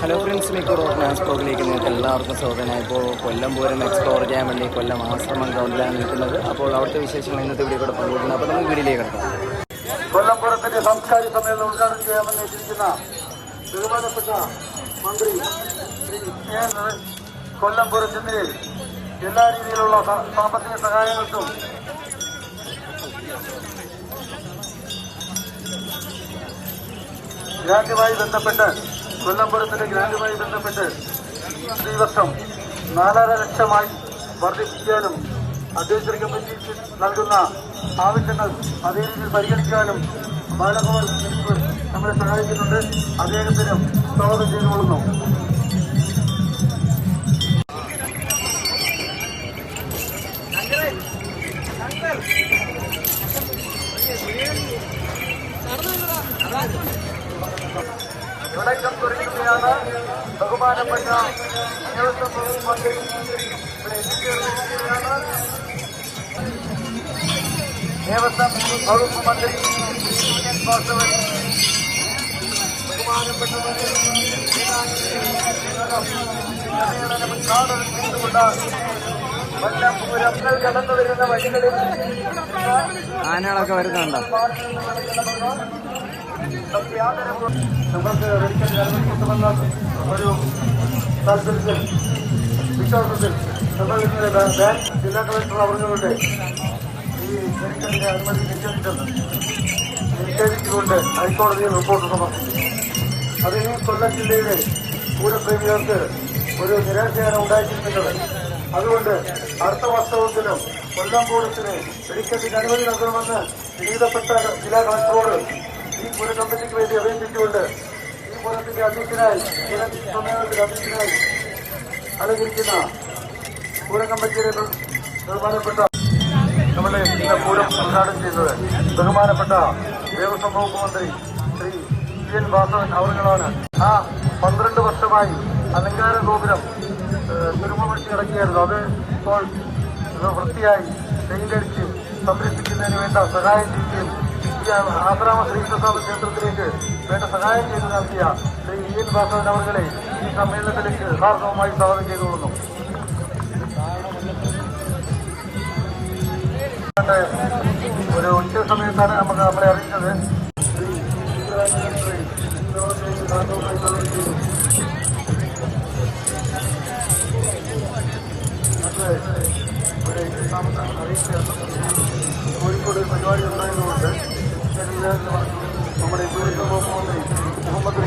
Hello friends മിക്കൂർ ട്രാൻസ്പോർട്ടിലേക്ക് നിങ്ങൾക്ക് എല്ലാവർക്കും സ്വാഗതം. ഇപ്പോൾ കൊല്ലം പൂരം എക്സ്പ്ലോർ ചെയ്യാൻ വേണ്ടി കൊല്ലം ആശ്രമം ഗ്രൗണ്ടിലാണ് നിൽക്കുന്നത്. അപ്പോൾ അവിടുത്തെ വിശേഷങ്ങൾ ഇന്നത്തെ വീഡിയോ കൂടെ പങ്കുവയ്ക്കുന്നത് അപ്പോൾ നമുക്ക് വീഡിയോയിലേക്ക് കിടക്കാം. കൊല്ലംപുരത്തിന്റെ സംസ്കാരിക സമ്മേളനം ഉദ്ഘാടനം ചെയ്യാമെന്ന് എത്തിയിരിക്കുന്ന ബഹുമാനപ്പെട്ട മന്ത്രി ശ്രീ കെ എൻ കൊല്ലംപുരത്തിന് എല്ലാ രീതിയിലുള്ള സാമ്പത്തിക സഹായങ്ങൾക്കും രാജ്യമായി ബന്ധപ്പെട്ട് കൊല്ലംപുരത്തിന്റെ ഗ്രാൻഡുമായി ബന്ധപ്പെട്ട് ഈ വർഷം നാലര ലക്ഷമായി വർദ്ധിപ്പിക്കാനും അഡ്വൈസറി കമ്മിറ്റിക്ക് നൽകുന്ന ആവശ്യങ്ങൾ അതേ രീതിയിൽ പരിഗണിക്കാനും ബാലഗോപാൽ നമ്മളെ സഹായിക്കുന്നുണ്ട്. അദ്ദേഹത്തിനും സ്വാഗതം ചെയ്തുകൊള്ളുന്നു തുടക്കം കുറിക്കുകയാണ് ബഹുമാനപ്പെട്ട ദേവസ്വം വകുപ്പ് മന്ത്രി ഇവിടെ എത്തിച്ചേർന്നിരിക്കുകയാണ് ദേവസ്വം വകുപ്പ് മന്ത്രി വാസവൻ ബഹുമാനപ്പെട്ട മന്ത്രി സമ്മേളനം ഉദ്ഘാടനം ചെയ്തുകൊണ്ട് ആനകളൊക്കെ വരുന്നുണ്ടോ? നമുക്ക് ഹൈക്കോടതിയിൽ റിപ്പോർട്ട് സമർപ്പിച്ചു അത് കൊല്ലം ജില്ലയിലെ പൂരപ്രേമികൾക്ക് ഒരു നിരാശയാണ് ഉണ്ടായിരിക്കുന്നത് അതുകൊണ്ട് അടുത്ത വാസ്തവത്തിലും കൊല്ലം പൂരത്തിന് വെടിക്കെട്ടിന് അനുമതി നൽകണമെന്ന് വിവിധപ്പെട്ട ജില്ലാ കളക്ടറോട് ഈ പൂര കമ്മിറ്റിക്ക് വേണ്ടി അപേക്ഷിച്ചുകൊണ്ട് ഈ പുരത്തിന്റെ അധ്യക്ഷനായി സമ്മേളനത്തിന്റെ അധ്യക്ഷനായി അലങ്കരിക്കുന്ന പൂര കമ്മിറ്റിയുടെ ബഹുമാനപ്പെട്ട നമ്മുടെ ഇന്ന് പൂരം ഉദ്ഘാടനം ചെയ്തത് ബഹുമാനപ്പെട്ട ദേവസ്വം വകുപ്പ് മന്ത്രി ശ്രീ പി എൻ വാസവൻ അവറുകളാണ്. ആ പന്ത്രണ്ട് വർഷമായി അലങ്കാര ഗോപുരം തുരുമ്പ് പിടിച്ച് കിടക്കുകയായിരുന്നു അത് ഇപ്പോൾ വൃത്തിയായി പെയിന്റടിച്ച് സംരക്ഷിക്കുന്നതിന് വേണ്ട സഹായം ചെയ്യുകയും ആശ്രാമ ശ്രീ ക്ഷേത്രത്തിലേക്ക് വേണ്ട സഹായം ചെയ്ത് നടത്തിയ ശ്രീ ഇ എൻ ഭാസ്കരൻ അവർകളെ ഈ സമ്മേളനത്തിലേക്ക് യഥാർത്ഥവുമായി സ്വാഗതം ചെയ്തുകൊള്ളുന്നു. ഒരു ഉച്ച സമയത്താണ് നമുക്ക് നമ്മളെ അറിയിച്ചത്. ശ്രീ ഉണ്ടാകുമെന്നാണ് പ്രതീക്ഷ കോഴിക്കോട് ഒരു പരിപാടി ഉണ്ടായതുകൊണ്ട് നമ്മുടെ ടൂറിസം വകുപ്പ് മന്ത്രി മുഹമ്മദ്